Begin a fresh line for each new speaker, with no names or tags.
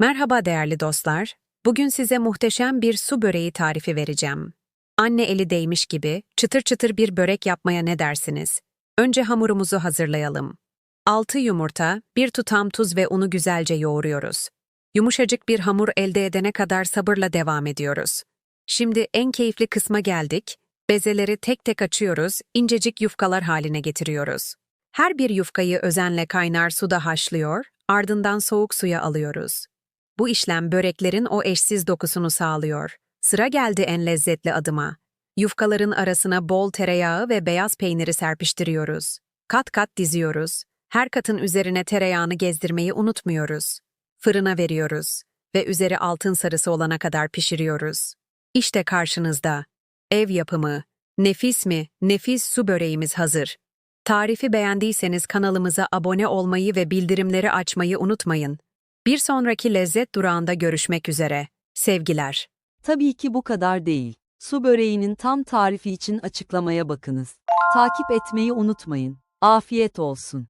Merhaba değerli dostlar. Bugün size muhteşem bir su böreği tarifi vereceğim. Anne eli değmiş gibi çıtır çıtır bir börek yapmaya ne dersiniz? Önce hamurumuzu hazırlayalım. 6 yumurta, bir tutam tuz ve unu güzelce yoğuruyoruz. Yumuşacık bir hamur elde edene kadar sabırla devam ediyoruz. Şimdi en keyifli kısma geldik. Bezeleri tek tek açıyoruz, incecik yufkalar haline getiriyoruz. Her bir yufkayı özenle kaynar suda haşlıyor, ardından soğuk suya alıyoruz. Bu işlem böreklerin o eşsiz dokusunu sağlıyor. Sıra geldi en lezzetli adıma. Yufkaların arasına bol tereyağı ve beyaz peyniri serpiştiriyoruz. Kat kat diziyoruz. Her katın üzerine tereyağını gezdirmeyi unutmuyoruz. Fırına veriyoruz ve üzeri altın sarısı olana kadar pişiriyoruz. İşte karşınızda. Ev yapımı, nefis mi, nefis su böreğimiz hazır. Tarifi beğendiyseniz kanalımıza abone olmayı ve bildirimleri açmayı unutmayın. Bir sonraki lezzet durağında görüşmek üzere. Sevgiler.
Tabii ki bu kadar değil. Su böreğinin tam tarifi için açıklamaya bakınız. Takip etmeyi unutmayın. Afiyet olsun.